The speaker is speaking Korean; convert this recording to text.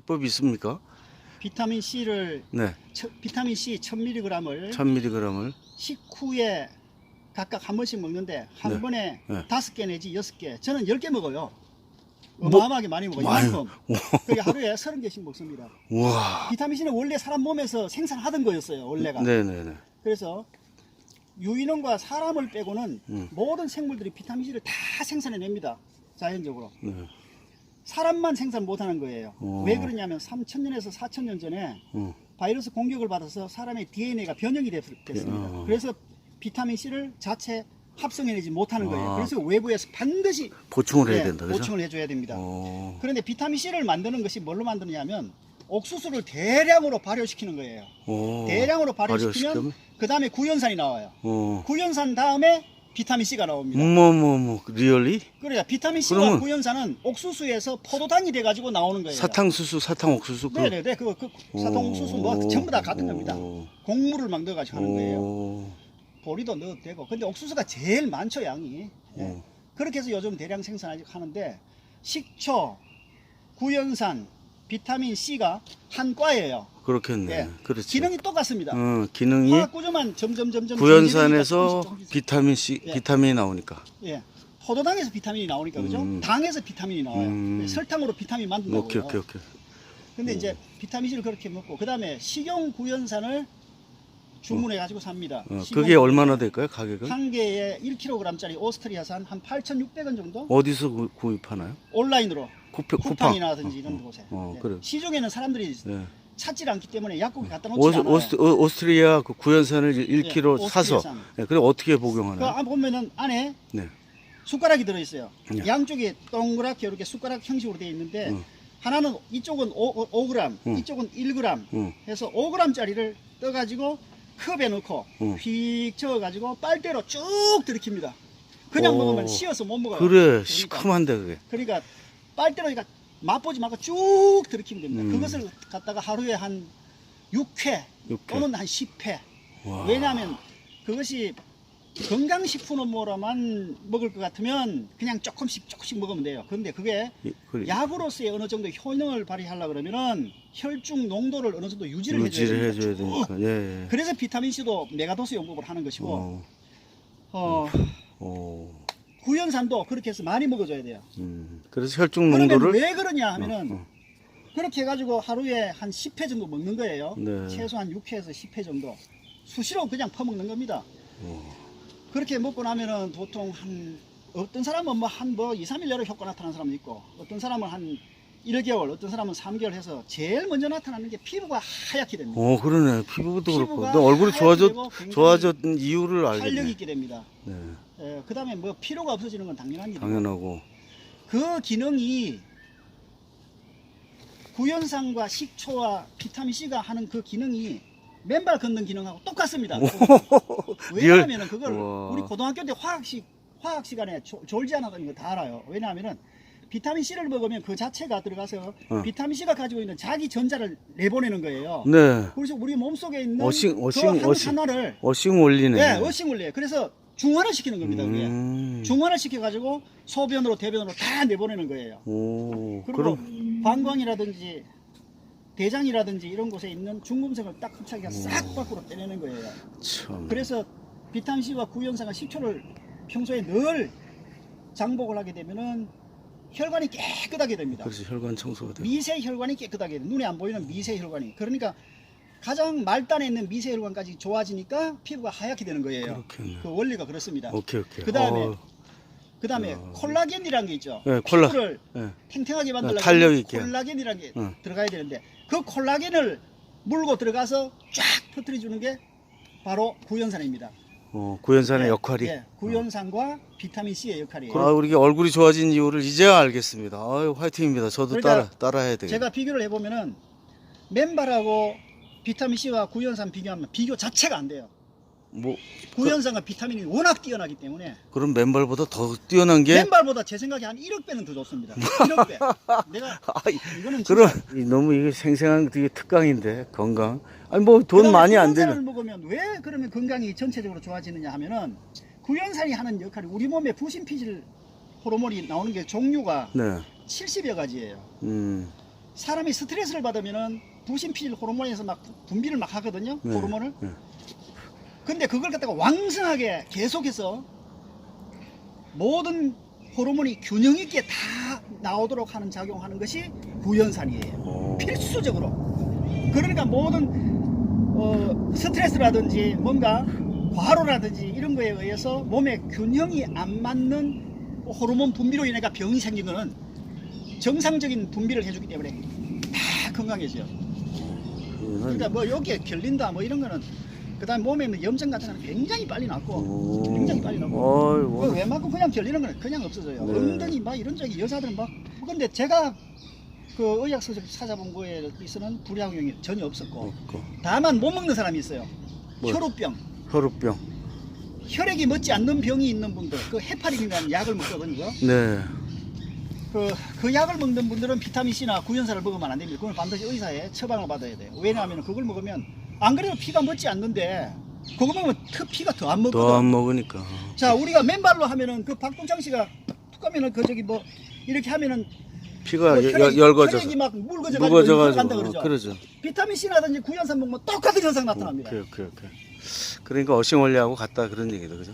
비법이 있습니까? 비타민 C를 네, 비타민 C 1000mg을 1000mg을 식후에 각각 한 번씩 먹는데 한 네. 번에 네. 다섯 개 내지 여섯 개 저는 열 개 먹어요. 어마어마하게 많이 먹어요. 많이. 이만큼. 그게 하루에 서른 개씩 먹습니다. 우와. 비타민 C는 원래 사람 몸에서 생산하던 거였어요. 원래가. 네네네. 그래서 유인원과 사람을 빼고는 음. 모든 생물들이 비타민 C를 다 생산해냅니다. 자연적으로. 네. 사람만 생산 못하는 거예요. 어. 왜 그러냐면 3천년에서 4천년 전에 어. 바이러스 공격을 받아서 사람의 DNA가 변형이 됐, 습니다 어. 그래서 비타민 C를 자체 합성해내지 못하는 거예요. 아. 그래서 외부에서 반드시 보충을 해야 예, 된다, 그죠? 보충을 해줘야 됩니다. 어. 그런데 비타민 C를 만드는 것이 뭘로 만드느냐면 옥수수를 대량으로 발효시키는 거예요. 어. 대량으로 발효시키면? 그 다음에 구연산이 나와요. 어. 구연산 다음에 비타민 C가 나옵니다. 뭐뭐뭐 리얼리? 그래야 비타민 C와 그러면- 구연산은 옥수수에서 포도당이 돼가지고 나오는 거예요. 사탕수수, 사탕옥수수 그. 네네네. 그, 그 사탕 옥수수 뭐 오. 전부 다 같은 겁니다. 오. 곡물을 막 넣어가지고 하는 거예요. 오. 보리도 넣어도 되고. 근데 옥수수가 제일 많죠 양이. 예. 오. 그렇게 해서 요즘 대량 생산하고 하는데 식초, 구연산, 비타민 C가 한 과예요. 그렇겠네. 예. 그렇지. 기능이 똑같습니다. 어, 기능이 화학 구조만 점점 점점 구연산에서 비타민 C, 예. 비타민이 나오니까. 예. 포도당에서 비타민이 나오니까 그죠? 음. 당에서 비타민이 나와요. 음. 설탕으로 비타민 만든다고. 오케이, 오케이, 오케이. 근데 음. 이제 비타민 C를 그렇게 먹고 그다음에 식용 구연산을 주문해 가지고 삽니다. 어, 그게 얼마나 될까요, 가격은? 한 개에 1kg짜리 오스트리아산 한 8,600원 정도 어디서 구, 구입하나요? 온라인으로 쿠팡, 쿠팡. 쿠팡이라든지 이런 어, 곳에 어, 예. 그래. 시중에는 사람들이 네. 찾질 않기 때문에 약국에 갖다 놓지 오스, 않아요. 오스, 어, 오스트리아 그 구연산을 1kg 예, 사서. 오스트리아산. 네, 그래 어떻게 그 복용하나요? 안 보면은 안에 네. 숟가락이 들어 있어요. 네. 양쪽에 동그랗게 이렇게 숟가락 형식으로 되어 있는데 음. 하나는 이쪽은 5, 5g, 음. 이쪽은 1g 응. 해서 5g짜리를 떠가지고 컵에 넣고 응. 휙 저어가지고 빨대로 쭉 들이킵니다. 그냥 오. 먹으면 씌어서 못 먹어요. 그래, 그러니까, 시큼한데 그게. 그러니까 빨대로 그러니까 맛보지 말고 쭉 들이키면 됩니다. 음. 그것을 갖다가 하루에 한 6회 육회. 또는 한 10회. 와. 왜냐하면 그것이 건강식품으로만 먹을 것 같으면 그냥 조금씩 조금씩 먹으면 돼요. 그런데 그게 예, 그래. 약으로서의 어느 정도 효능을 발휘하려 그러면은 혈중 농도를 어느 정도 유지를, 유지를 해줘야 해줘야. 되니까. 예. 예. 그래서 비타민 C도 메가도스 용법을 하는 것이고 어, 어, 어, 구연산도 그렇게 해서 많이 먹어줘야 돼요. 음. 그래서 혈중 그러면 농도를. 왜 그러냐 하면은 어, 어. 그렇게 해가지고 하루에 한 10회 정도 먹는 거예요. 네. 최소한 6회에서 10회 정도 수시로 그냥 퍼먹는 겁니다. 어. 그렇게 먹고 나면은 보통 한 어떤 사람은 뭐 한 뭐 2, 3일 내로 효과 나타나는 사람도 있고 어떤 사람은 한 1개월, 어떤 사람은 3개월 해서 제일 먼저 나타나는 게 피부가 하얗게 됩니다. 어, 그러네. 피부도 그렇고. 피부가 너 얼굴이 하얗게 좋아졌, 굉장히 좋아졌던 이유를 활력이 알겠네. 있게 됩니다. 네. 예, 그 다음에 뭐 피로가 없어지는 건 당연한 일이고 당연하고. 그 기능이 구연산과 식초와 비타민C가 하는 그 기능이 맨발 걷는 기능하고 똑같습니다. 왜냐하면 그걸 우와. 우리 고등학교 때 화학식 화학 시간에 조- 졸지 않았다는 거다 알아요. 왜냐하면은 비타민 C를 먹으면 그 자체가 들어가서 어. 비타민 C가 가지고 있는 자기 전자를 내보내는 거예요. 네. 그래서 우리 몸 속에 있는 어싱, 어싱, 그 한, 어싱. 하나를 어싱 올리네. 예, 어싱을 내. 그래서 중화를 시키는 겁니다. 그게. 음. 중화를 시켜 가지고 소변으로 대변으로 다 내보내는 거예요. 오, 그리고 그럼, 방광이라든지 대장이라든지 이런 곳에 있는 중금속을 딱 흡착해서 싹 밖으로 빼내는 거예요. 참. 그래서 비타민 C와 구연산과 식초를 평소에 늘 장복을 하게 되면은 혈관이 깨끗하게 됩니다. 그렇지, 혈관 청소가 돼. 미세 혈관이 깨끗하게 돼. 눈에 안 보이는 미세 혈관이. 그러니까 가장 말단에 있는 미세 혈관까지 좋아지니까 피부가 하얗게 되는 거예요. 그렇겠네. 그 원리가 그렇습니다. 오케이, 오케이. 그다음에 어, 그 다음에 어. 콜라겐이라는 게 있죠. 네, 콜라. 피부를 예. 탱탱하게 만들려면 탄력 있게. 콜라겐이라는 게 응. 들어가야 되는데 그 콜라겐을 물고 들어가서 쫙 터뜨려 주는 게 바로 구연산입니다. 어, 구연산의 예, 역할이. 예, 구연산과 비타민 C의 역할이에요. 아, 우리 얼굴이 좋아진 이유를 이제야 알겠습니다. 아유, 화이팅입니다. 저도 그러니까 따라, 따라 해야 되겠네. 제가 비교를 해보면은 맨발하고 비타민 C와 구연산 비교하면 비교 자체가 안 돼요. 뭐, 구연산과 비타민이 워낙 뛰어나기 때문에 그럼 맨발보다 더 뛰어난 게? 맨발보다 제 생각에 한 1억 배는 더 좋습니다. 1억 배. 내가 아, 이거는 진짜 그럼, 이 너무 이게 생생한 되게 특강인데, 건강. 아니, 뭐, 돈 그다음에 많이 안 구연산을 되는. 먹으면 왜 그러면 건강이 전체적으로 좋아지느냐 하면은 구연산이 하는 역할이 우리 몸에 부신피질 호르몬이 나오는 게 종류가 네. 70여 가지예요. 음, 사람이 스트레스를 받으면은 부신필 호르몬에서 막 분비를 막 하거든요. 네, 호르몬을. 네. 근데 그걸 갖다가 왕성하게 계속해서 모든 호르몬이 균형 있게 다 나오도록 하는 작용하는 것이 구연산이에요. 오. 필수적으로. 그러니까 모든 어, 스트레스라든지 뭔가 과로라든지 이런 거에 의해서 몸에 균형이 안 맞는 호르몬 분비로 인해가 병이 생긴 거는 정상적인 분비를 해주기 때문에 다 건강해져요. 그러니까 뭐 여기에 결린다 뭐 이런 거는 그다음 몸에 있는 염증 같은 거는 굉장히 빨리 낫고 오. 굉장히 빨리. 어이, 그 뭐. 웬만큼 그냥 결리는 거는 그냥 없어져요. 네. 은근히 막 이런 적이 여자들은 막 근데 제가 그 의학 서적 찾아본 거에 있어는 불약용이 전혀 없었고 없고. 다만 못 먹는 사람이 있어요. 뭐? 혈우병, 혈우병. 혈액이 멎지 않는 병이 있는 분들, 그 헤파린이라는 약을 먹거든요. 네. 그, 그 약을 먹는 분들은 비타민 C나 구연산을 먹으면 안 됩니다. 그건 반드시 의사의 처방을 받아야 돼요. 왜냐하면 그걸 먹으면 안 그래도 피가 멎지 않는데 그거 먹으면 더 피가 더 안 먹거든. 더 안 먹으니까. 자, 우리가 맨발로 하면은 그 박동창 씨가 툭 하면은 그 저기 뭐 이렇게 하면은 피가 뭐 열- 혈액이- 열거져서. 막 묽어져가지고 간다. 그러죠. 어, 그러죠. 비타민 C라든지 구연산 먹으면 똑같은 현상 나타납니다. 오케이, 오케이, 오케이. 그러니까 어싱 원리하고 같다 그런 얘기다, 그죠?